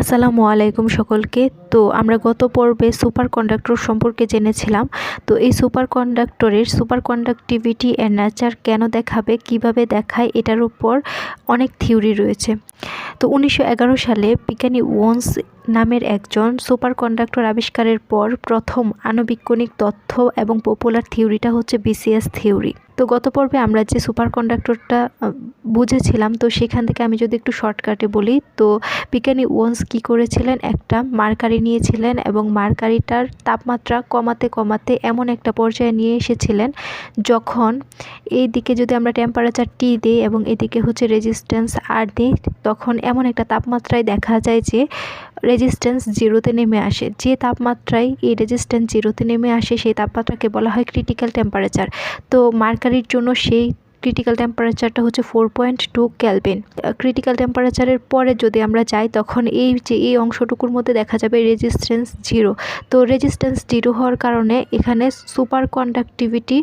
আসসালামু আলাইকুম সকলকে। তো আমরা গত পর্বে সুপার কন্ডাক্টর সম্পর্কে জেনেছিলাম। তো এই সুপার কন্ডাক্টরের সুপার কন্ডাক্টিভিটি এর নেচার কেন দেখাবে, কীভাবে দেখায়, এটার উপর অনেক থিওরি রয়েছে। তো উনিশশো এগারো সালে বিজ্ঞানী ওয়ন্স নামের একজন সুপার কন্ডাক্টর আবিষ্কারের পর প্রথম আণুবীক্ষণিক তথ্য এবং পপুলার থিওরিটা হচ্ছে বিসিএস থিওরি। তো গত পর্বে আমরা যে সুপার কন্ডাক্টরটা বুঝেছিলাম, তো সেখান থেকে আমি যদি একটু শর্টকাটে বলি, তো বিজ্ঞানী ওয়ান্স কী করেছিলেন? একটা মার্কারি নিয়েছিলেন এবং মার্কারিটার তাপমাত্রা কমাতে কমাতে এমন একটা পর্যায়ে নিয়ে এসেছিলেন যখন এই দিকে যদি আমরা টেম্পারেচার টি দিই এবং এদিকে হচ্ছে রেজিস্ট্যান্স আর দিই, তখন এমন একটা তাপমাত্রায় দেখা যায় যে রেজিস্ট্যান্স জিরোতে নেমে আসে। যে তাপমাত্রায় এই রেজিস্ট্যান্স জিরোতে নেমে আসে, সেই তাপমাত্রাকে বলা হয় ক্রিটিক্যাল টেম্পারেচার তো মার্কারির জন্য সেই ক্রিটিক্যাল টেম্পারেচারটা হচ্ছে four point two kelvin critical টেম্পারেচারের পরে যদি আমরা যাই, তখন এই যে, এই অংশটুকুর মধ্যে দেখা যাবে রেজিস্ট্যান্স জিরো তো রেজিস্ট্যান্স জিরো হওয়ার কারণে এখানে সুপার কন্ডাক্টিভিটি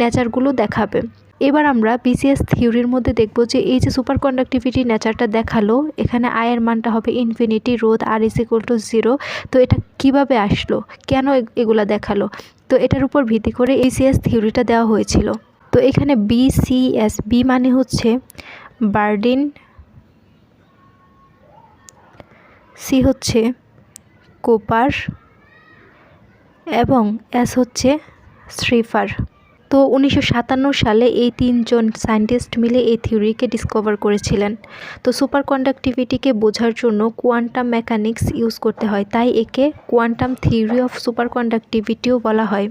নেচারগুলো দেখাবে। এবার আমরা বিসিএস থিওরির মধ্যে দেখব যে এই যে সুপার কন্ডাক্টিভিটি নেচারটা দেখাল, এখানে আয়ের মানটা হবে ইনফিনিটি রোধ আর ইস ইকুয়াল টু জিরো তো এটা কীভাবে আসলো? কেন এগুলা দেখাল? তো এটার উপর ভিত্তি করে এসিএস থিওরিটা দেওয়া হয়েছিল। তো এখানে বিসিএস বি মানে হচ্ছে বার্ডিন সি হচ্ছে কোপার, এবং এস হচ্ছে শ্রীফার। তো উনিশশো সাতান্ন সালে এই তিনজন সায়েন্টিস্ট মিলে এই থিওরিকে ডিসকভার করেছিলেন। তো সুপার কন্ডাক্টিভিটিকে বোঝার জন্য কোয়ান্টাম মেকানিক্স ইউজ করতে হয়, তাই একে কোয়ান্টাম থিওরি অফ সুপার কন্ডাক্টিভিটিও বলা হয়।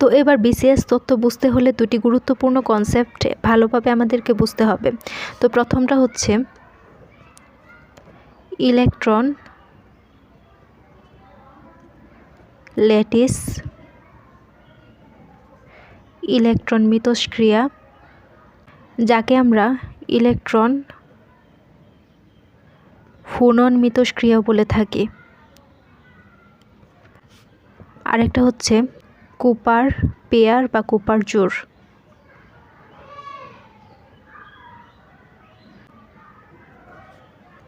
তো এবার বিসিএস তত্ত্ব বুঝতে হলে দুটি গুরুত্বপূর্ণ কনসেপ্ট ভালোভাবে আমাদেরকে বুঝতে হবে। তো প্রথমটা হচ্ছে ইলেকট্রন ল্যাটিস ইলেকট্রন মিতস্ক্রিয়া যাকে আমরা ইলেকট্রন ফুনন মিতস্ক্রিয়া বলে থাকি। আরেকটা হচ্ছে কুপার পেয়ার বা কুপার জোর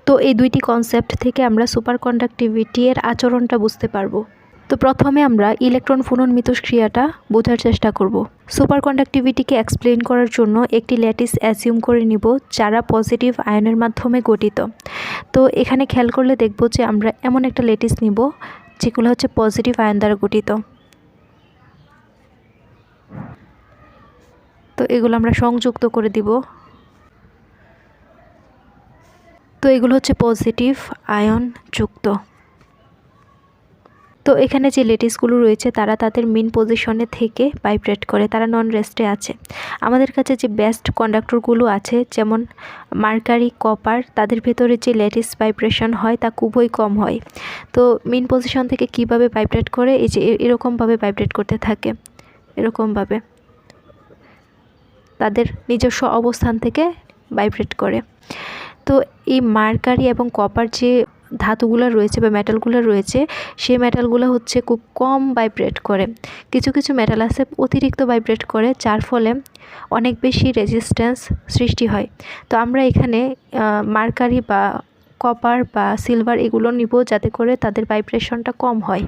তো এই দুইটি কনসেপ্ট থেকে আমরা সুপার কন্ডাক্টিভিটি এর আচরণটা বুঝতে পারব। তো প্রথমে আমরা ইলেকট্রন ফুনন মিতস্ক্রিয়াটা বোঝার চেষ্টা করব। সুপার কন্ডাক্টিভিটিকে এক্সপ্লেন করার জন্য একটি ল্যাটিস অ্যাসিউম করে নিব, যারা পজিটিভ আয়নের মাধ্যমে গঠিত। তো এখানে খেয়াল করলে দেখব যে আমরা এমন একটা ল্যাটিস নিব, যেগুলো হচ্ছে পজিটিভ আয়ন দ্বারা গঠিত। তো এগুলো আমরা সংযুক্ত করে দিব। তো এগুলো হচ্ছে পজিটিভ আয়ন যুক্ত। তো এখানে যে লেটিসগুলো রয়েছে, তারা তাদের মেন পজিশনে থেকে ভাইব্রেট করে, তারা নন রেস্টে আছে। আমাদের কাছে যে বেস্ট কন্ডাক্টরগুলো আছে, যেমন মার্কারি কপার, তাদের ভেতরে যে লেটিস ভাইব্রেশন হয়, তা খুবই কম হয়। তো মেন পজিশন থেকে কীভাবে ভাইব্রেট করে, এই যে এরকমভাবে ভাইব্রেট করতে থাকে, এরকমভাবে। তাদের নিজস্ব অবস্থান থেকে ভাইব্রেট করে। তো এই মার্কারি এবং কপার যে ধাতুগুলো রয়েছে বা মেটালগুলো রয়েছে, সেই মেটালগুলো হচ্ছে খুব কম ভাইব্রেট করে। কিছু কিছু মেটাল আছে অতিরিক্ত ভাইব্রেট করে, যার ফলে অনেক বেশি রেজিস্ট্যান্স সৃষ্টি হয়। তো আমরা এখানে মার্কারি বা কপার বা সিলভার এগুলো নিব যাতে করে তাদের ভাইব্রেশনটা কম হয়।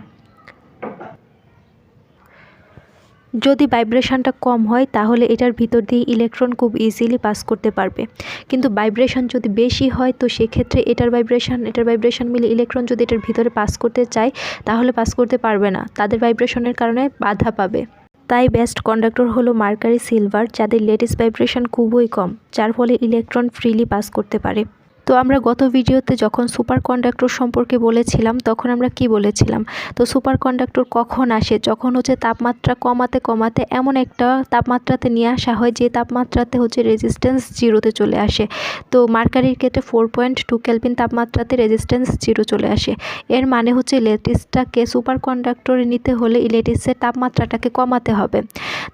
যদি ভাইব্রেশনটা কম হয়, তাহলে এটার ভিতর দিয়ে ইলেকট্রন খুব ইজিলি পাস করতে পারবে। কিন্তু ভাইব্রেশন যদি বেশি হয়, তো সেক্ষেত্রে এটার ভাইব্রেশন এটার ভাইব্রেশন মিলে ইলেকট্রন যদি এটার ভিতরে পাস করতে চায়, তাহলে পাস করতে পারবে না। তাদের ভাইব্রেশনের কারণে বাধা পাবে। তাই বেস্ট কন্ডাক্টর হলো মার্কারি সিলভার, যাদের লেটেস্ট ভাইব্রেশন খুবই কম, যার ফলে ইলেকট্রন ফ্রিলি পাস করতে পারে। তো আমরা গত ভিডিওতে যখন সুপার কন্ডাক্টর সম্পর্কে বলেছিলাম, তখন আমরা কি বলেছিলাম? তো সুপার কন্ডাক্টর কখন আসে? যখন হচ্ছে তাপমাত্রা কমাতে কমাতে এমন একটা তাপমাত্রাতে নিয়ে আসা হয়, যে তাপমাত্রাতে হচ্ছে রেজিস্ট্যান্স জিরোতে চলে আসে। তো মার্কারির ক্ষেত্রে ফোর পয়েন্ট টু ক্যালভিন তাপমাত্রাতে রেজিস্ট্যান্স জিরো চলে আসে। এর মানে হচ্ছে লেটিসটাকে সুপার কন্ডাক্টরে নিতে হলে ইলেটিসের তাপমাত্রাটাকে কমাতে হবে।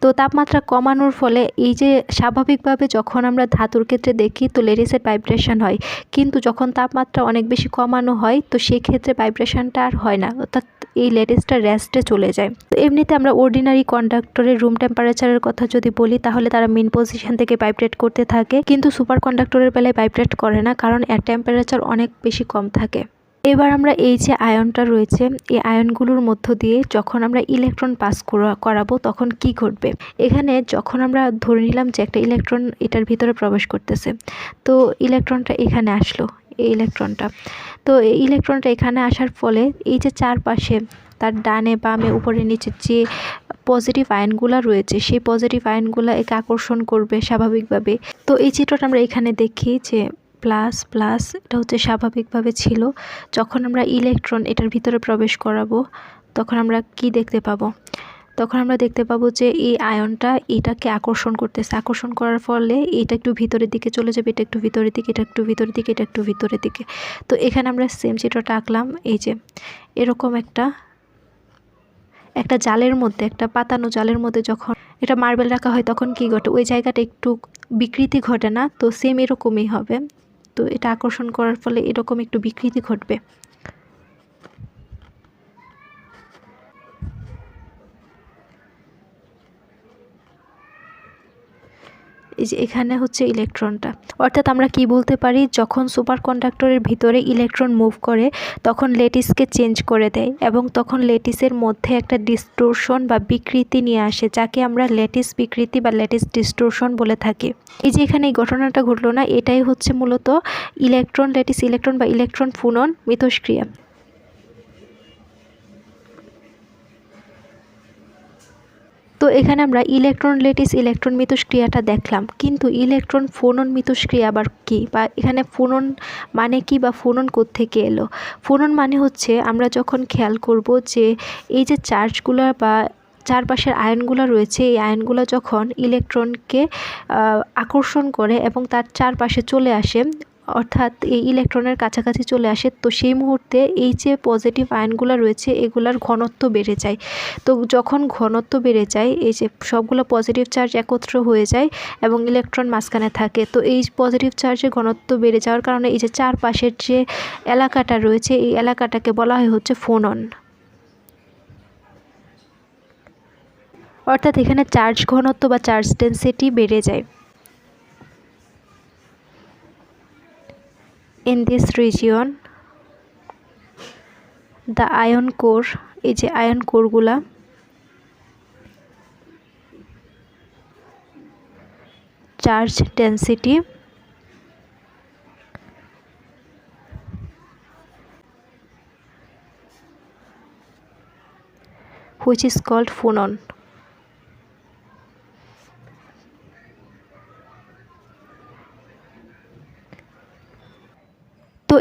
তো তাপমাত্রা কমানোর ফলে এই যে স্বাভাবিকভাবে যখন আমরা ধাতুর ক্ষেত্রে দেখি, তো লেডিসের ভাইব্রেশন হয়। কিন্তু যখন তাপমাত্রা অনেক বেশি কমানো হয়, তো সেক্ষেত্রে ভাইব্রেশনটা আর হয় না। অর্থাৎ এই লেডিসটা র্যাস্টে চলে যায়। তো এমনিতে আমরা অর্ডিনারি কন্ডাক্টরের রুম টেম্পারেচারের কথা যদি বলি, তাহলে তারা মেন পজিশন থেকে ভাইব্রেট করতে থাকে। কিন্তু সুপার কন্ডাক্টরের বেলায় ভাইব্রেট করে না, কারণ এর টেম্পারেচার অনেক বেশি কম থাকে। এবার আমরা এই যে আয়নটা রয়েছে, এই আয়নগুলোর মধ্য দিয়ে যখন আমরা ইলেকট্রন পাস করাবো তখন কি ঘটবে? এখানে যখন আমরা ধরে নিলাম যে একটা ইলেকট্রন এটার ভিতরে প্রবেশ করতেছে, তো ইলেকট্রনটা এখানে আসলো, এই ইলেকট্রনটা তো এই ইলেকট্রনটা এখানে আসার ফলে এই যে চারপাশে তার ডানে, বামে, উপরে, নিচে যে পজিটিভ আয়নগুলো রয়েছে, সেই পজিটিভ আয়নগুলো একে আকর্ষণ করবে স্বাভাবিকভাবে। তো এই চিত্রটা আমরা এখানে দেখি যে প্লাস প্লাস এটা হচ্ছে স্বাভাবিকভাবে ছিল। যখন আমরা ইলেকট্রন এটার ভিতরে প্রবেশ করাবো, তখন আমরা কি দেখতে পাবো? তখন আমরা দেখতে পাবো যে এই আয়নটা এটাকে আকর্ষণ করতেছে। আকর্ষণ করার ফলে এটা একটু ভিতরের দিকে চলে যাবে, এটা একটু ভিতরের দিকে, এটা একটু ভিতরের দিকে, এটা একটু ভিতরের দিকে। তো এখানে আমরা সেম চিত্রটা আঁকলাম, এই যে এরকম একটা একটা জালের মধ্যে, একটা পাতানো জালের মধ্যে যখন এটা মার্বেল রাখা হয়, তখন কি ঘটে? ওই জায়গাটা একটু বিকৃতি ঘটে না? তো সেম এরকমই হবে। তো এটা আকর্ষণ করার ফলে এরকম একটু বিকৃতি ঘটবে। এই যে এখানে হচ্ছে ইলেকট্রনটা। অর্থাৎ আমরা কি বলতে পারি, যখন সুপার কন্ডাক্টরের ভিতরে ইলেকট্রন মুভ করে, তখন লেটিসকে চেঞ্জ করে দেয় এবং তখন লেটিসের মধ্যে একটা ডিস্টোরশন বা বিকৃতি নিয়ে আসে, যাকে আমরা লেটিস বিকৃতি বা লেটিস ডিস্টোরশন বলে থাকি। এই যে এখানে এই ঘটনাটা ঘটলো না, এটাই হচ্ছে মূলত ইলেকট্রন, লেটিস ইলেকট্রন বা ইলেকট্রন ফুনন মিথস্ক্রিয়া। তো এখানে আমরা ইলেকট্রন লেটিস ইলেকট্রন মিথস্ক্রিয়াটা দেখলাম। কিন্তু ইলেকট্রন ফোনন মিথস্ক্রিয়া আবার কি? বা এখানে ফোনন মানে কি বা ফোনন থেকে এলো? ফোনন মানে হচ্ছে আমরা যখন খেয়াল করব যে এই যে চার্জগুলো বা চারপাশের আয়নগুলো রয়েছে, এই আয়নগুলো যখন ইলেকট্রনকে আকর্ষণ করে এবং তার চারপাশে চলে আসে অর্থাৎ এই ইলেকট্রনের কাছাকাছি চলে আসে, তো সেই মুহূর্তে এই যে পজিটিভ আয়নগুলো রয়েছে, এগুলার ঘনত্ব বেড়ে যায়। তো যখন ঘনত্ব বেড়ে যায়, এই যে সবগুলো পজিটিভ চার্জ একত্র হয়ে যায় এবং ইলেকট্রন মাঝখানে থাকে, তো এই পজিটিভ চার্জের ঘনত্ব বেড়ে যাওয়ার কারণে এই যে চারপাশের যে এলাকাটা রয়েছে, এই এলাকাটাকে বলা হয় হচ্ছে ফোনন অর্থাৎ এখানে চার্জ ঘনত্ব বা চার্জ ডেন্সিটি বেড়ে যায়। In this region the ion core এই যে ion কোরগুলা charge density which is called phonon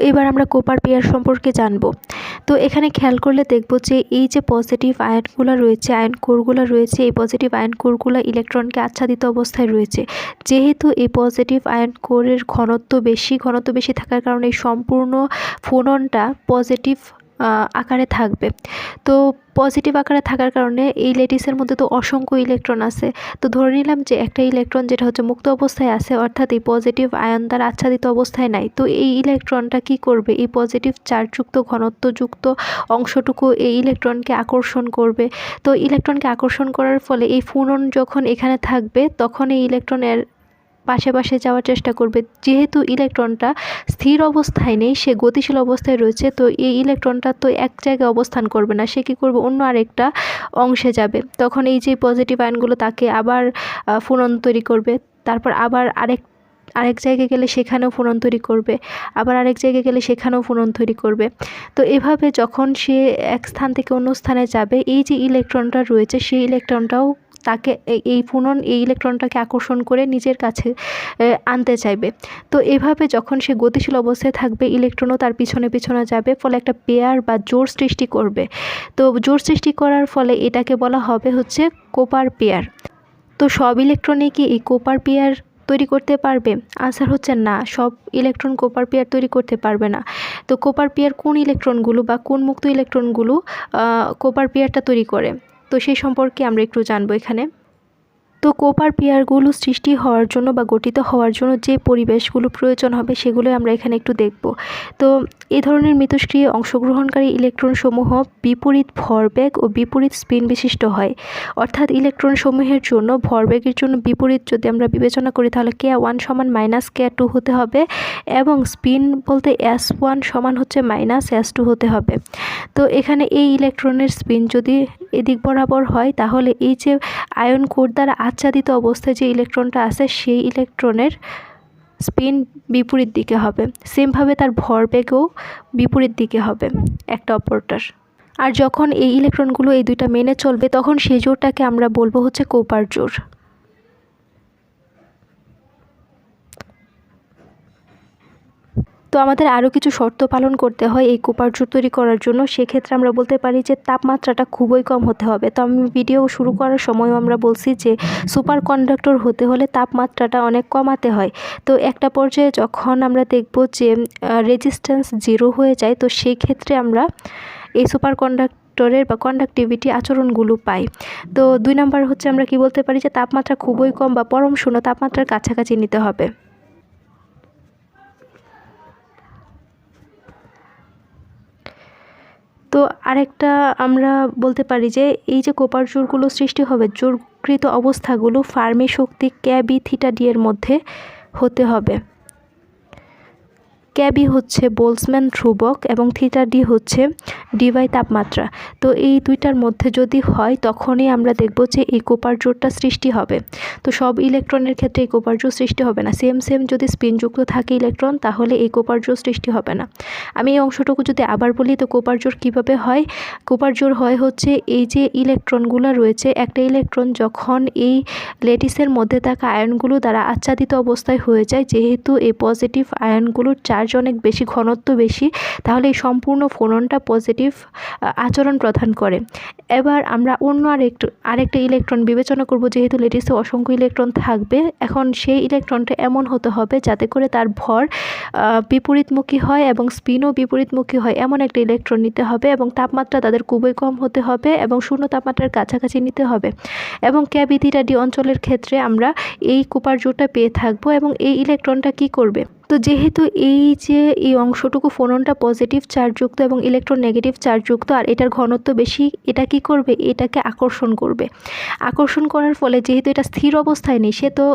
এবার আমরা কোপার পেয়ার সম্পর্কে জানব। তো এখানে খেয়াল করলে দেখব যে এই যে পজিটিভ আয়নগুলো রয়েছে আয়ন কোরগুলো রয়েছে, এই পজিটিভ আয়ন কোরগুলো ইলেকট্রনকে আচ্ছাদিত অবস্থায় রয়েছে। যেহেতু এই পজিটিভ আয়ন কোরের ঘনত্ব বেশি ঘনত্ব বেশি থাকার কারণে এই সম্পূর্ণ ফোননটা পজিটিভ আকারে থাকবে। তো পজিটিভ আকারে থাকার কারণে এই লেটিসের মধ্যে তো অসংখ্য ইলেকট্রন আছে। তো ধরে নিলাম যে একটা ইলেকট্রন যেটা হচ্ছে মুক্ত অবস্থায় আছে, অর্থাৎ এই পজিটিভ আয়ন দ্বারা আচ্ছাদিত অবস্থায় নাই। তো এই ইলেকট্রনটা কি করবে? এই পজিটিভ চার্জযুক্ত ঘনত্বযুক্ত অংশটুকু এই ইলেকট্রনকে আকর্ষণ করবে। তো ইলেকট্রনকে আকর্ষণ করার ফলে এই ফুনন যখন এখানে থাকবে, তখন এই ইলেকট্রনের পাশে পাশে যাওয়ার চেষ্টা করবে। যেহেতু ইলেকট্রনটা স্থির অবস্থায় নেই, সে গতিশীল অবস্থায় রয়েছে, তো এই ইলেকট্রনটা তো এক জায়গায় অবস্থান করবে না, সে কী করবে? অন্য আরেকটা অংশে যাবে। তখন এই যে পজিটিভ আয়নগুলো তাকে আবার ফুনন তৈরি করবে। তারপর আবার আরেক আরেক জায়গায় গেলে সেখানেও ফোনন তৈরি করবে। আবার আরেক জায়গায় গেলে সেখানেও ফোনন তৈরি করবে। তো এভাবে যখন সে এক স্থান থেকে অন্য স্থানে যাবে, এই যে ইলেকট্রনটা রয়েছে, সেই ইলেকট্রনটাও তাকে এই ফুনন, এই ইলেকট্রনটাকে আকর্ষণ করে নিজের কাছে আনতে চাইবে। তো এভাবে যখন সে গতিশীল অবস্থায় থাকবে, ইলেকট্রনও তার পিছনে পিছনে যাবে, ফলে একটা পেয়ার বা জোর সৃষ্টি করবে। তো জোর সৃষ্টি করার ফলে এটাকে বলা হবে হচ্ছে কোপার পেয়ার। তো সব ইলেকট্রনে কি এই কোপার পেয়ার তৈরি করতে পারবে? আনসার হচ্ছে না, সব ইলেকট্রন কোপার পেয়ার তৈরি করতে পারবে না। তো কোপার পেয়ার কোন ইলেকট্রনগুলো বা কোন মুক্ত ইলেকট্রনগুলো কোপার পেয়ারটা তৈরি করে? তো সেই সম্পর্কে আমরা একটু জানব এখানে। তো কোপার পেয়ারগুলো সৃষ্টি হওয়ার জন্য বা গঠিত হওয়ার জন্য যে পরিবেশগুলো প্রয়োজন হবে সেগুলোই আমরা এখানে একটু দেখব। তো এই ধরনের মিথস্ক্রিয়ায় অংশগ্রহণকারী ইলেকট্রনসমূহ বিপরীত ভরবেগ ও বিপরীত স্পিন বিশিষ্ট হয়। অর্থাৎ ইলেকট্রনসমূহের জন্য ভরবেগের জন্য বিপরীত যদি আমরা বিবেচনা করি তাহলে কে ওয়ান সমান মাইনাস কে টু হতে হবে এবং স্পিন বলতে এস ওয়ান সমান হচ্ছে মাইনাস এস টু হতে হবে। তো এখানে এই ইলেকট্রনের স্পিন যদি এদিক বরাবর হয় তাহলে এই যে আয়ন কোড দ্বারা আচ্ছাদিত অবস্থায় যে ইলেকট্রনটা আছে, সেই ইলেকট্রনের স্পিন বিপরীত দিকে হবে। সেমভাবে তার ভরবেগও বিপরীত দিকে হবে, একটা অপরটার। আর যখন এই ইলেকট্রনগুলো এই দুইটা মেনে চলবে, তখন সেই জোরটাকে আমরা বলব হচ্ছে কোপার জোর তো আমাদের আরও কিছু শর্ত পালন করতে হয় এই কোপার জোর তৈরি করার জন্য। সেক্ষেত্রে আমরা বলতে পারি যে তাপমাত্রাটা খুবই কম হতে হবে। তো আমি ভিডিও শুরু করার সময়ও আমরা বলছি যে সুপার কন্ডাক্টর হতে হলে তাপমাত্রাটা অনেক কমাতে হয়। তো একটা পর্যায়ে যখন আমরা দেখব যে রেজিস্ট্যান্স জিরো হয়ে যায়, তো সেই ক্ষেত্রে আমরা এই সুপার কন্ডাক্ট কন্ডাক্টরের বা কন্ডাক্টিভিটি আচরণগুলো পাই। তো দুই নাম্বার হচ্ছে আমরা কি বলতে পারি যে তাপমাত্রা খুবই কম বা পরম শূন্য তাপমাত্রার কাছাকাছি নিতে হবে। তো আরেকটা আমরা বলতে পারি যে এই যে কোপার জোরগুলো সৃষ্টি হবে, জোরকৃত অবস্থাগুলো ফার্মি শক্তি ক্যাবি থিটা ডি এর মধ্যে হতে হবে। ক্যাবি হচ্ছে বোলসম্যান, ধ্রুবক এবং থিটা ডি হচ্ছে ডিভাই তাপমাত্রা। তো এই দুইটার মধ্যে যদি হয়, তখনই আমরা দেখব যে এই কোপার জোরটা সৃষ্টি হবে। তো সব ইলেকট্রনের ক্ষেত্রে এই কোপার জোর সৃষ্টি হবে না। সেম সেম যদি স্পিনযুক্ত থাকে ইলেকট্রন, তাহলে এই কোপার জোর সৃষ্টি হবে না। আমি এই অংশটুকু যদি আবার বলি, তো কোপার জোর কীভাবে হয়? কোপার জোর হয় হচ্ছে এই যে ইলেকট্রনগুলো রয়েছে, একটা ইলেকট্রন যখন এই লেটিসের মধ্যে থাকা আয়নগুলো দ্বারা আচ্ছাদিত অবস্থায় হয়ে যায়, যেহেতু এই পজিটিভ আয়নগুলোর চার্জ চার্জ অনেক বেশি, ঘনত্ব বেশি, তাহলে এই সম্পূর্ণ ফোননটা পজিটিভ আচরণ প্রদান করে। এবার আমরা অন্য আরেকটু, আরেকটা ইলেকট্রন বিবেচনা করব, যেহেতু লেটিসে অসংখ্য ইলেকট্রন থাকবে। এখন সেই ইলেকট্রনটা এমন হতে হবে, যাতে করে তার ভর বিপরীতমুখী হয় এবং স্পিনও বিপরীতমুখী হয়, এমন একটা ইলেকট্রন নিতে হবে এবং তাপমাত্রা তাদের খুবই কম হতে হবে এবং শূন্য তাপমাত্রার কাছাকাছি নিতে হবে। এবং ক্যাবিথিটা ডি অঞ্চলের ক্ষেত্রে আমরা এই কুপার জোরটা পেয়ে থাকব এবং এই ইলেকট্রনটা কি করবে? তো যেহেতু এই যে এই অংশটুকু ফোননটা পজিটিভ চার্জযুক্ত এবং ইলেকট্রন নেগেটিভ চার্জযুক্ত আর এটার ঘনত্ব বেশি, এটা কি করবে? এটাকে আকর্ষণ করবে। আকর্ষণ করার ফলে যেহেতু এটা স্থির অবস্থায় নেই, সে তো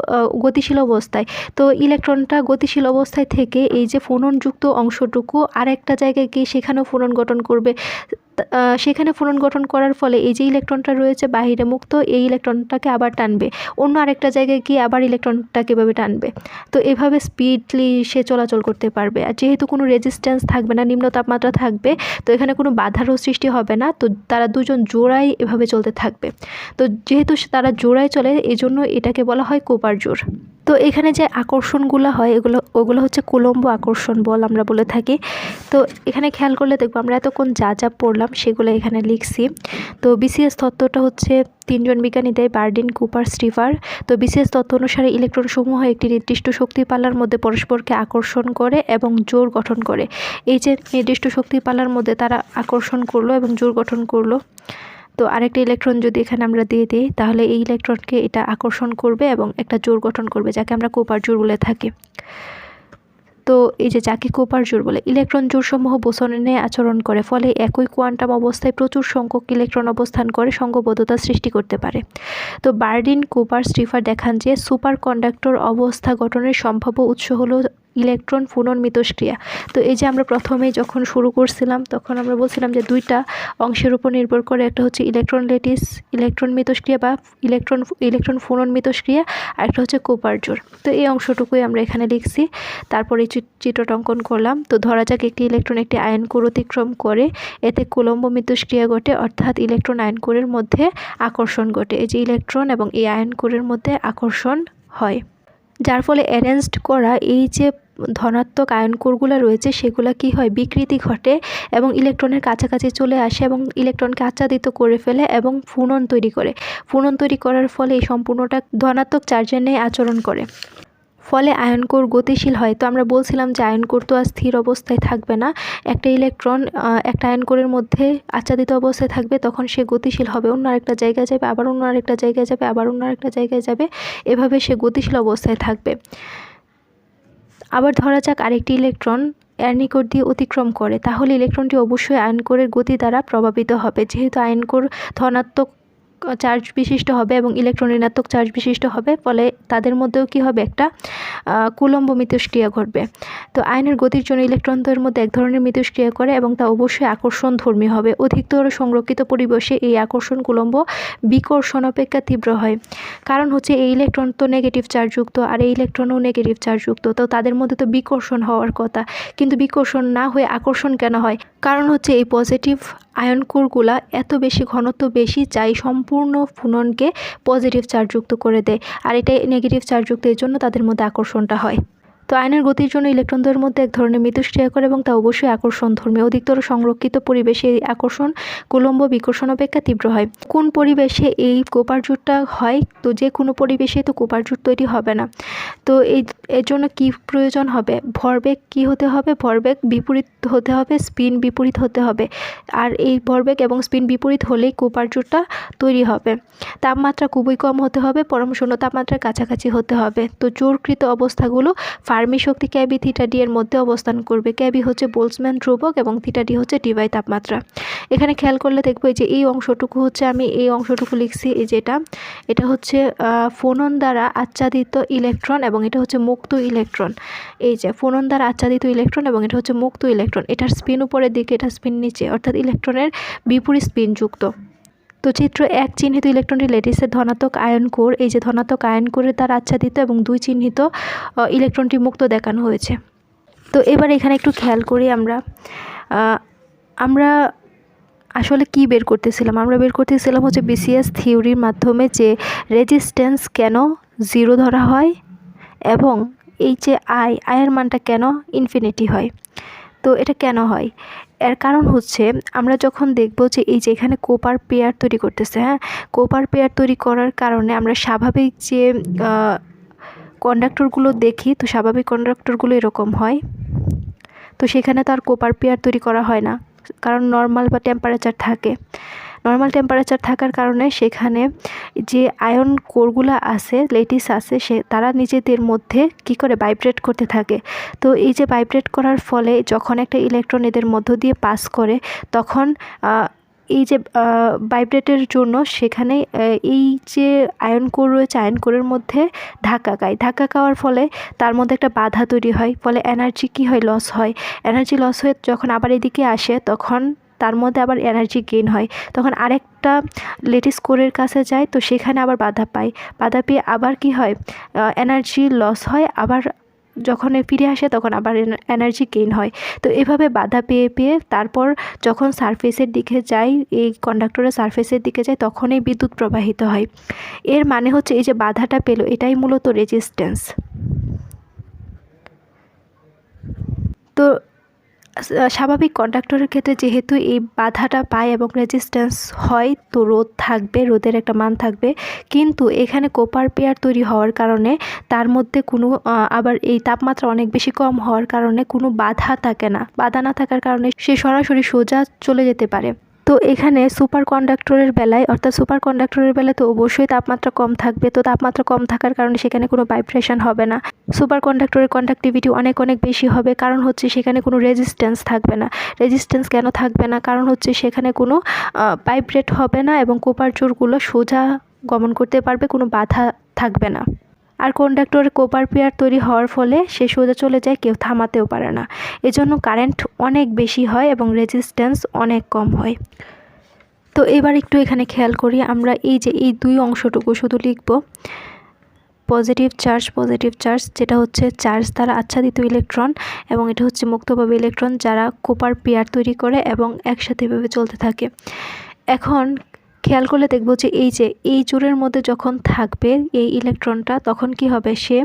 গতিশীল অবস্থায়, তো ইলেকট্রনটা গতিশীল অবস্থায় থেকে এই যে ফোননযুক্ত অংশটুকু আর একটা জায়গায় গিয়ে সেখানেও ফোনন গঠন করবে। সেখানে ফোনন গঠন করার ফলে এই যে ইলেকট্রনটা রয়েছে বাহিরে মুক্ত, এই ইলেকট্রনটাকে আবার টানবে। অন্য আরেকটা জায়গায় গিয়ে আবার ইলেকট্রনটাকে এভাবে টানবে। তো এভাবে স্পিডলি সে চলাচল করতে পারবে। আর যেহেতু কোনো রেজিস্ট্যান্স থাকবে না, নিম্ন তাপমাত্রা থাকবে, তো এখানে কোনো বাধারও সৃষ্টি হবে না। তো তারা দুজন জোড়াই এভাবে চলতে থাকবে। তো যেহেতু তারা জোড়ায় চলে এই জন্য এটাকে বলা হয় কোপার জোর তো এখানে যে আকর্ষণগুলো হয়, এগুলো, ওগুলো হচ্ছে কুলম্ব আকর্ষণ বল আমরা বলে থাকি। তো এখানে খেয়াল করলে দেখব আমরা এতক্ষণ যা যা পড়লাম সেগুলো এখানে লিখছি। তো বিসিএস তত্ত্বটা হচ্ছে তিনজন বিজ্ঞানী দেয় বার্ডিন, কুপার স্টিভার তো বিশেষ তত্ত্ব অনুসারে ইলেকট্রনসমূহ একটি নির্দিষ্ট শক্তি পাল্লার মধ্যে পরস্পরকে আকর্ষণ করে এবং জোর গঠন করে। এই যে নির্দিষ্ট শক্তি পাল্লার মধ্যে তারা আকর্ষণ করল এবং জোর গঠন করল। তো আরেকটা ইলেকট্রন যদি এখানে আমরা দিয়ে দিই, তাহলে এই ইলেকট্রনকে এটা আকর্ষণ করবে এবং একটা জোর গঠন করবে, যাকে আমরা কোপার জোর বলে থাকি। তো এই যে যাকে কোপার জোর বলে ইলেকট্রন জোরসমূহ বোসনে আচরণ করে, ফলে একই কোয়ান্টাম অবস্থায় প্রচুর সংখ্যক ইলেকট্রন অবস্থান করে, সঙ্গবদ্ধতা সৃষ্টি করতে পারে। তো বার্ডিন কোপার স্টিফার দেখান যে সুপার কন্ডাক্টর অবস্থা গঠনের সম্ভাব্য উৎস হলো ইলেকট্রন ফুনন মিতস্ক্রিয়া তো এই যে আমরা প্রথমে যখন শুরু করছিলাম, তখন আমরা বলছিলাম যে দুইটা অংশের উপর নির্ভর করে একটা হচ্ছে ইলেকট্রন লেটিস, ইলেকট্রন মিতস্ক্রিয়া বা ইলেকট্রন ইলেকট্রন ফুনন মিতস্ক্রিয়া আর একটা হচ্ছে কোপারজোর তো এই অংশটুকুই আমরা এখানে লিখছি। তারপরে চিত্রটা অঙ্কন করলাম। তো ধরা যাক একটি ইলেকট্রন একটি আয়ন কোর অতিক্রম করে, এতে কুলম্ব মিতস্ক্রিয়া ঘটে, অর্থাৎ ইলেকট্রন আয়ন কোরের মধ্যে আকর্ষণ ঘটে। এই যে ইলেকট্রন এবং এই আয়ন কোরের মধ্যে আকর্ষণ হয়। যার ফলে অ্যারেঞ্জড করা এই যে ধনাত্মক আয়ন কোরগুলো রয়েছে, সেগুলো কি হয়? বিকৃতি ঘটে এবং ইলেকট্রনের কাছাকাছি চলে আসে এবং ইলেকট্রনকে আচ্ছাদিত করে ফেলে এবং ফুনন তৈরি করে। ফুনন তৈরি করার ফলে এই সম্পূর্ণটা ধনাত্মক চার্জের নিয়ে আচরণ করে। ফলে আয়ন কোর গতিশীল হয়। তো আমরা বলছিলাম যে আয়ন কোর তো আর স্থির অবস্থায় থাকবে না। একটা ইলেকট্রন একটা আয়ন কোরের মধ্যে আচ্ছাদিত অবস্থায় থাকবে, তখন সে গতিশীল হবে। অন্য আরেকটা জায়গায় যাবে, আবার অন্য আরেকটা জায়গায় যাবে, আবার অন্য আরেকটা জায়গায় যাবে। এভাবে সে গতিশীল অবস্থায় থাকবে। আবার ধরা যাক আরেকটি ইলেকট্রন এর নিকট দিয়ে অতিক্রম করে, তাহলে ইলেকট্রনটি অবশ্যই আয়নকোরের গতি দ্বারা প্রভাবিত হবে। যেহেতু আয়নকোর ধনাত্মক চার্জ বিশিষ্ট হবে এবং ইলেকট্রন ঋণাত্মক চার্জ বিশিষ্ট হবে, ফলে তাদের মধ্যেও কি হবে একটা কুলম্ব মিথস্ক্রিয়া ঘটবে। তো আয়নের গতির জন্য ইলেকট্রনদের মধ্যে এক ধরনের মিথস্ক্রিয়া করে এবং তা অবশ্যই আকর্ষণ ধর্মী হবে। অধিকতর সংরক্ষিত পরিবেশে এই আকর্ষণ কুলম্ব বিকর্ষণ অপেক্ষা তীব্র হয়। কারণ হচ্ছে এই ইলেকট্রন তো নেগেটিভ চার্জযুক্ত আর এই ইলেকট্রনও নেগেটিভ চার্জযুক্ত তো তাদের মধ্যে তো বিকর্ষণ হওয়ার কথা। কিন্তু বিকর্ষণ না হয়ে আকর্ষণ কেন হয়? কারণ হচ্ছে এই পজিটিভ আয়ন কোরগুলা এত বেশি ঘনত্ব বেশি চাই সম্পূর্ণ ফুননকে পজিটিভ চার্জযুক্ত করে দেয়। আর এটাই নেগেটিভ চার্জযুক্ত এই জন্য তাদের মধ্যে আকর্ষণটা হয়। তো আয়নের গতির জন্য ইলেকট্রনদের মধ্যে এক ধরনের মিথস্ক্রিয়া করে এবং তা অবশ্যই আকর্ষণ ধর্মী অধিকতর সংরক্ষিত পরিবেশে এই আকর্ষণ, কুলম্ব বিকর্ষণ অপেক্ষা তীব্র হয়। কোন পরিবেশে এই কোপার জুটটা হয়? তো যে কোনো পরিবেশে তো কোপার জুট তৈরি হবে না। তো এই, এর জন্য কী প্রয়োজন হবে? ভরবেগ কী হতে হবে? ভরবেগ বিপরীত হতে হবে, স্পিন বিপরীত হতে হবে। আর এই ভরবেগ এবং স্পিন বিপরীত হলেই কোপার জুটটা তৈরি হবে। তাপমাত্রা খুবই কম হতে হবে, পরম শূন্য তাপমাত্রার কাছাকাছি হতে হবে। তো জোরকৃত অবস্থাগুলো ফার্মি শক্তি ক্যাবি থিটা ডি এর মধ্যে অবস্থান করবে। ক্যাবি হচ্ছে বোলসম্যান ধ্রুবক এবং থিটা ডি হচ্ছে ডিভাই তাপমাত্রা। এখানে খেয়াল করলে দেখব যে এই অংশটুকু হচ্ছে আমি এই অংশটুকু লিখছি, এই যেটা, এটা হচ্ছে ফোনন দ্বারা আচ্ছাদিত ইলেকট্রন এবং এটা হচ্ছে মুক্ত ইলেকট্রন। এই যে ফোনন দ্বারা আচ্ছাদিত ইলেকট্রন এবং এটা হচ্ছে মুক্ত ইলেকট্রন। এটার স্পিন উপরের দিকে, এটা স্পিন নিচে, অর্থাৎ ইলেকট্রনের বিপরীত স্পিন যুক্ত। তো চিত্র এক চিহ্নিত ইলেকট্রনটি লেটিসের ধনাত্মক আয়ন কোর, এই যে ধনাত্মক আয়ন কোরের তার আচ্ছাদিত এবং দুই চিহ্নিত ইলেকট্রনটি মুক্ত দেখানো হয়েছে। তো এবার এখানে একটু খেয়াল করি আমরা। আমরা আসলে কি বের করতেছিলাম? আমরা বের করতেছিলাম হচ্ছে বিসিএস থিওরির মাধ্যমে যে রেজিস্ট্যান্স কেন জিরো ধরা হয় এবং এই যে আই আয়ের মানটা কেন ইনফিনিটি হয়। তো এটা কেন হয়? এর কারণ হচ্ছে আমরা যখন দেখব যে এই যে এখানে কোপার পেয়ার তৈরি করতেছে হ্যাঁ? কোপার পেয়ার তৈরি করার কারণে আমরা স্বাভাবিক যে কন্ডাক্টরগুলো দেখি, তো স্বাভাবিক কন্ডাক্টরগুলো এরকম হয়। তো সেখানে তো আর কোপার পেয়ার তৈরি করা হয় না, কারণ নর্মাল বা টেম্পারেচার থাকে। নর্মাল টেম্পারেচার থাকার কারণে সেখানে যে আয়ন কোরগুলো আছে লেটিস আছে, সে, তারা নিজেদের মধ্যে কি করে ভাইব্রেট করতে থাকে? তো এই যে ভাইব্রেট করার ফলে যখন একটা ইলেকট্রন এদের মধ্য দিয়ে পাস করে, তখন এই যে ভাইব্রেটের জন্য সেখানে এই যে আয়ন কোর রয়েছে আয়ন কোরের মধ্যে ধাক্কা খায়। ধাক্কা খাওয়ার ফলে তার মধ্যে একটা বাধা তৈরি হয়। ফলে এনার্জি কী হয়? লস হয়। এনার্জি লস হয়ে যখন আবার এদিকে আসে, তখন তার মধ্যে আবার এনার্জি গেইন হয়। তখন আরেকটা লেটিস কোরের কাছে যায়, তো সেখানে আবার বাধা পায়। বাধা পেয়ে আবার কি হয়? এনার্জি লস হয়, আবার যখন ফিরে আসে তখন আবার এনার্জি গেইন হয়। তো এভাবে বাধা পেয়ে পেয়ে তারপর যখন সারফেসের দিকে যায় এই কন্ডাক্টরের সারফেসের দিকে যায় তখনই বিদ্যুৎ প্রবাহিত হয়। এর মানে হচ্ছে এই যে বাধাটা পেল, এটাই মূলত রেজিস্ট্যান্স তো স্বাভাবিক কন্ডাক্টরের ক্ষেত্রে যেহেতু এই বাধাটা পায় এবং রেজিস্ট্যান্স হয়, তো রোদ থাকবে, রোদের একটা মান থাকবে। কিন্তু এখানে কোপার পেয়ার তৈরি হওয়ার কারণে তার মধ্যে কোনো আবার এই তাপমাত্রা অনেক বেশি কম হওয়ার কারণে কোনো বাধা থাকে না। বাধা না থাকার কারণে সে সরাসরি সোজা চলে যেতে পারে। তো এখানে সুপার কন্ডাক্টরের বেলায়, অর্থাৎ সুপার কন্ডাক্টরের বেলায় তো অবশ্যই তাপমাত্রা কম থাকবে। তো তাপমাত্রা কম থাকার কারণে সেখানে কোনো ভাইব্রেশন হবে না। সুপার কন্ডাক্টরের কন্ডাক্টিভিটি অনেক অনেক বেশি হবে। কারণ হচ্ছে সেখানে কোনো রেজিস্ট্যান্স থাকবে না। রেজিস্ট্যান্স কেন থাকবে না? কারণ হচ্ছে সেখানে কোনো ভাইব্রেট হবে না এবং কোপার জোরগুলো সোজা গমন করতে পারবে, কোনো বাধা থাকবে না। আর কন্ডাক্টরে কোপার পেয়ার তৈরি হওয়ার ফলে সে সোজা চলে যায়, কেউ থামাতেও পারে না। এজন্য কারেন্ট অনেক বেশি হয় এবং রেজিস্ট্যান্স অনেক কম হয়। তো এবার একটু এখানে খেয়াল করি, আমরা এই যে এই দুই অংশটুকু শুধু লিখব। পজিটিভ চার্জ পজিটিভ চার্জ যেটা হচ্ছে চার্জ দ্বারা আচ্ছাদিত ইলেকট্রন এবং এটা হচ্ছে মুক্তভাবে ইলেকট্রন যারা কোপার পেয়ার তৈরি করে এবং একসাথে এভাবে চলতে থাকে। এখন খেয়াল করলে দেখব যে এই যে এই জোরের মধ্যে যখন থাকবে এই ইলেকট্রনটা, তখন কি হবে? সে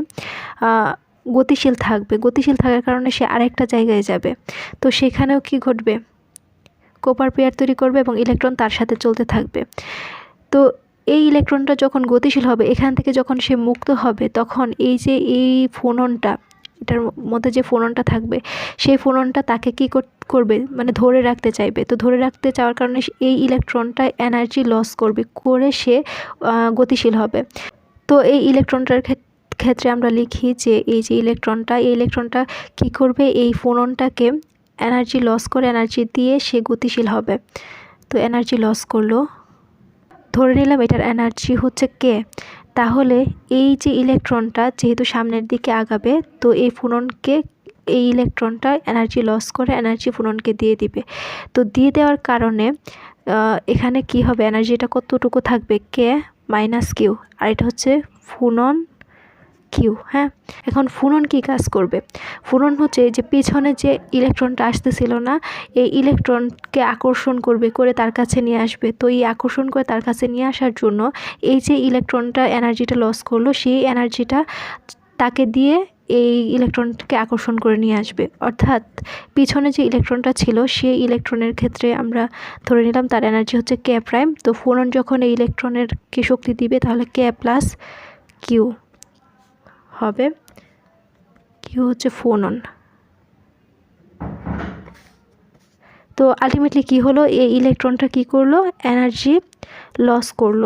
গতিশীল থাকবে। গতিশীল থাকার কারণে সে আরেকটা জায়গায় যাবে। তো সেখানেও কি ঘটবে? কোপার পেয়ার তৈরি করবে এবং ইলেকট্রন তার সাথে চলতে থাকবে। তো এই ইলেকট্রনটা যখন গতিশীল হবে, এখান থেকে যখন সে মুক্ত হবে, তখন এই যে এই ফোননটা এটার মধ্যে যে ফোননটা থাকবে, সেই ফোননটা তাকে কী করবে? মানে ধরে রাখতে চাইবে। তো ধরে রাখতে চাওয়ার কারণে এই ইলেকট্রনটা এনার্জি লস করবে, করে সে গতিশীল হবে। তো এই ইলেকট্রনটার ক্ষেত্রে আমরা লিখি যে এই যে ইলেকট্রনটা, এই ইলেকট্রনটা কী করবে? এই ফোননটাকে এনার্জি লস করে এনার্জি দিয়ে সে গতিশীল হবে। তো এনার্জি লস করল। ধরে নিলাম এটার এনার্জি হচ্ছে কে? তাহলে এই যে ইলেকট্রনটা যেহেতু সামনের দিকে আগাবে, তো এই ফুননকে, এই ইলেকট্রনটা এনার্জি লস করে এনার্জি ফুননকে দিয়ে দিবে। তো দিয়ে দেওয়ার কারণে এখানে কি হবে? এনার্জিটা কতটুকু থাকবে? কে মাইনাস কিউ আর এটা হচ্ছে ফুনন কিউ হ্যাঁ? এখন ফুনন কি কাজ করবে? ফুনন হচ্ছে যে পিছনে যে ইলেকট্রনটা আসতেছিল না, এই ইলেকট্রনকে আকর্ষণ করবে করে তার কাছে নিয়ে আসবে। তো এই আকর্ষণ করে তার কাছে নিয়ে আসার জন্য এই যে ইলেকট্রনটা এনার্জিটা লস করল, সেই এনার্জিটা তাকে দিয়ে এই ইলেকট্রনকে আকর্ষণ করে নিয়ে আসবে। অর্থাৎ পিছনে যে ইলেকট্রনটা ছিল, সেই ইলেকট্রনের ক্ষেত্রে আমরা ধরে নিলাম তার এনার্জি হচ্ছে কে প্রাইম তো ফোনন যখন এই ইলেকট্রনের কে শক্তি দিবে, তাহলে কে প্লাস কিউ হবে। কি হচ্ছে ফোন অন তো আলটিমেটলি কি হলো? এই ইলেকট্রনটা কি করল? এনার্জি লস করল।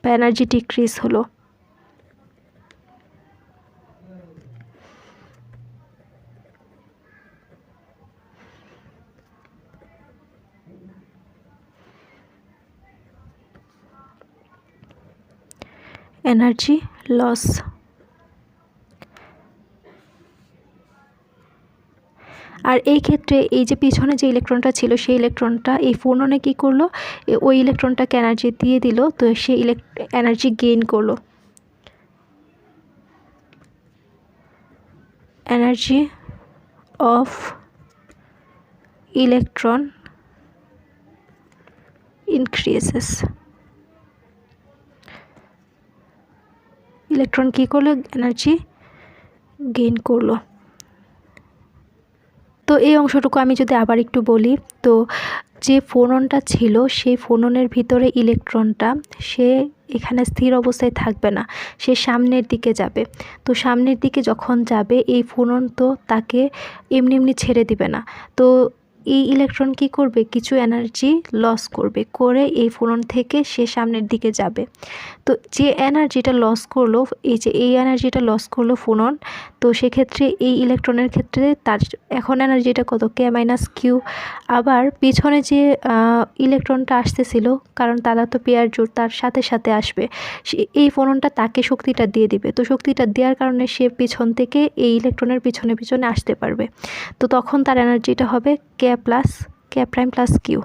বা এনার্জি ডিক্রিজ হলো। Energy loss. আর এই ক্ষেত্রে এই যে পিছনে যে ইলেকট্রনটা ছিল, সেই ইলেকট্রনটা এই ফোননে কী করল? ওই ইলেকট্রনটাকে এনার্জি দিয়ে দিল, তো সে ইলেক এনার্জি গেইন করল। Energy of electron increases electron কী করল? এনার্জি গেইন করল। তো এই অংশটুকু আমি যদি আবার একটু বলি, তো যে ফোননটা ছিল, সেই ফোননের ভিতরে ইলেকট্রনটা, সে এখানে স্থির অবস্থায় থাকবে না। সে সামনের দিকে যাবে। তো সামনের দিকে যখন যাবে, এই ফোনন তো তাকে এমনি এমনি ছেড়ে দিবে না। তো এই ইলেকট্রন কি করবে? কিছু এনার্জি লস করবে, করে এই ফোনন থেকে সে সামনের দিকে যাবে। তো যে এনার্জিটা লস করল, এই যে এই এনার্জিটা লস করল ফোনন তো সেক্ষেত্রে এই ইলেকট্রনের ক্ষেত্রে তার এখন এনার্জিটা কত? কে মাইনাস কিউ আবার পিছনে যে ইলেকট্রনটা আসতেছিল, কারণ তারা তো পেয়ার জোর তার সাথে সাথে আসবে এই ফোননটা তাকে শক্তিটা দিয়ে দিবে। তো শক্তিটা দেওয়ার কারণে সে পিছন থেকে এই ইলেকট্রনের পিছনে পিছনে আসতে পারবে। তো তখন তার এনার্জিটা হবে K plus K prime plus Q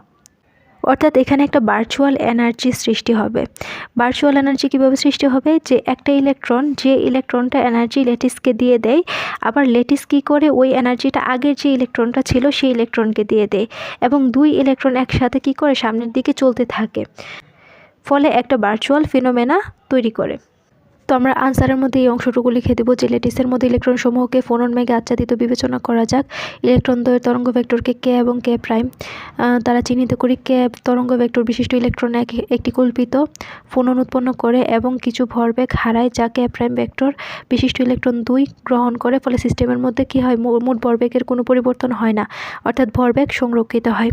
অর্থাৎ এখানে একটা ভার্চুয়াল এনার্জি সৃষ্টি হবে। ভার্চুয়াল এনার্জি কীভাবে সৃষ্টি হবে? যে একটা ইলেকট্রন যে ইলেকট্রনটা এনার্জি লেটিসকে দিয়ে দেয়, আবার লেটিস কী করে? ওই এনার্জিটা আগের যে ইলেকট্রনটা ছিল, সেই ইলেকট্রনকে দিয়ে দেয়। এবং দুই ইলেকট্রন একসাথে কী করে? সামনের দিকে চলতে থাকে। ফলে একটা ভার্চুয়াল ফিনোমেনা তৈরি করে। তো আমরা আনসারের মধ্যে এই অংশটুকু লিখে দেবো যে লেটিসের মধ্যে ইলেকট্রন সমূহকে ফোনন মেঘে আচ্ছাদিত বিবেচনা করা যাক। ইলেকট্রন দ্বয়ের তরঙ্গ ভেক্টরকে কে এবং কে প্রাইম তারা চিহ্নিত করি কে তরঙ্গ ভেক্টর বিশিষ্ট ইলেকট্রন এক, একটি কল্পিত ফোনন উৎপন্ন করে এবং কিছু ভরবেগ হারায় যা কে প্রাইম ভেক্টর বিশিষ্ট ইলেকট্রন দুই গ্রহণ করে, ফলে সিস্টেমের মধ্যে কি হয়? মোট ভরবেগের কোনো পরিবর্তন হয় না, অর্থাৎ ভরবেগ সংরক্ষিত হয়।